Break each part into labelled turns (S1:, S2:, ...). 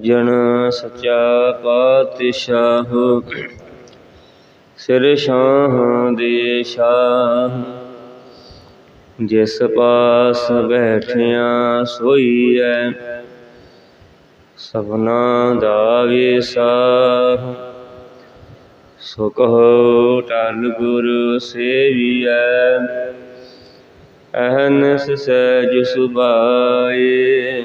S1: ਜਨ ਸਚਾ ਪਾਤਸ਼ਾਹ। ਸਿਰ ਸ਼ਾਹ ਦੇ ਸ਼ਾਹ ਜਿਸ ਪਾਸ ਬੈਠਿਆ ਸੋਈਐ ਸਭਨਾ ਦਾ ਵਿਸਾਹ। ਸੁਖ ਕਹੋ ਟਲ ਗੁਰ ਸੇਵੀਐ, ਅਹਨਸ ਸਹਿਜ ਸੁਭਾਏ।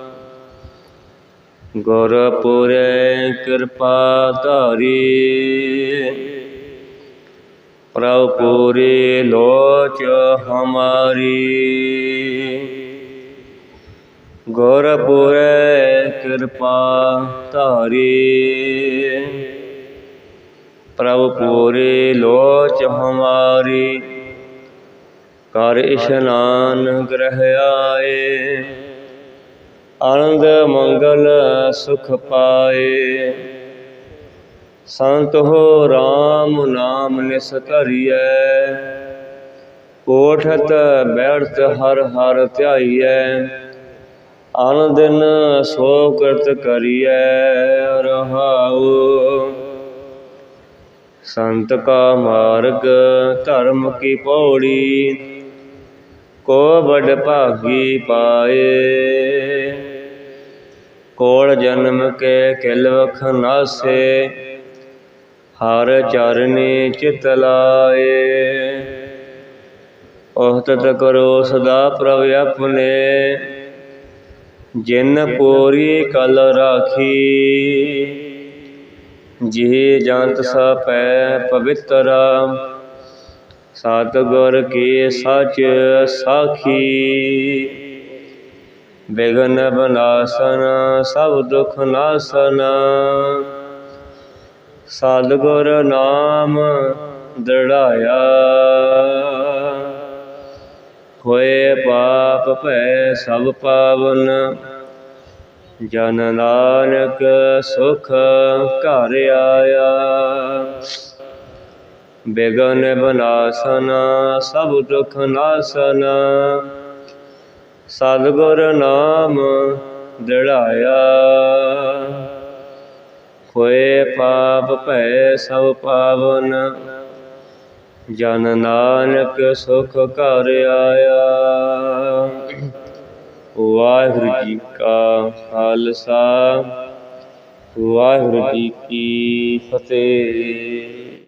S1: ਗੁਰਪੁਰੈ ਕਿਰਪਾ ਧਾਰੀ। ਪ੍ਰਭ ਪੂਰੇ ਲੋਚ ਹਮਾਰੀ। ਗੁਰਪੁਰੈ ਕਿਰਪਾ ਧਾਰੀ। ਪ੍ਰਭ ਪੂਰੀ ਲੋਚ ਹਮਾਰੀ। ਕਰ ਇਸ਼ਨਾਨ ਗ੍ਰਹਿ ਆਏ। ਆਨੰਦ ਮੰਗਲ ਸੁਖ ਪਾਏ। ਸੰਤ ਹੋ RAM ਨਾਮ ਨਿਸ ਧਰੀਐ। ਕੋਠਤ ਬੈਠਤ ਹਰ ਹਰ ਧਿਆਈਐ। ਆਨ ਦਿਨ ਸੋ ਕਰਤ ਕਰੀਐ ਰਹਾਉ। ਸੰਤ ਕਾ ਮਾਰਗ ਧਰਮ ਕੀ ਪੌੜੀ। ਕੋ ਬੜ ਭਾਗੀ ਪਾਏ। ਕੋਲ ਜਨਮ ਕੇ ਕਿਲ ਵਖ ਨਾਸੇ, ਹਰ ਚਰਨੀ ਚਿਤ ਲਾਏ। ਉਹਤਤ ਕਰੋ ਸਦਾ ਪ੍ਰਭ ਆਪਣੇ, ਜਿਨ ਪੂਰੀ ਕਲ ਰਾਖੀ। ਜਿਹ ਜੰਤ ਸਾ ਪੈ ਪਵਿੱਤਰਾ ਸਤਿਗੁਰ ਕੀ ਸੱਚ ਸਾਖੀ। ਬਿਗਨ ਬਨਾਸਨ, ਸਭ ਦੁਖ ਨਾਸਨ। ਸਤਿਗੁਰ ਨਾਮ ਦੜਾਇਆ। ਹੋਏ ਪਾਪ ਭੈ ਸਭ ਪਾਵਨ। ਜਨ ਨਾਨਕ ਸੁਖ ਘਰ ਆਇਆ। ਬਿਗਨ ਬਨਾਸਨ ਸਭ ਦੁਖ ਨਾਸਨ। ਸਤਿਗੁਰ ਨਾਮ ਦ੍ਰਿੜਾਇਆ ਹੋਏ ਪਾਪ ਭੈ ਸਭ ਪਾਵਨ। ਜਨ ਨਾਨਕ ਸੁਖ ਘਰ ਆਇਆ। ਵਾਹਿਗੁਰੂ ਜੀ ਕਾ ਖਾਲਸਾ। ਵਾਹਿਗੁਰੂ ਜੀ ਕੀ ਫਤਿਹ।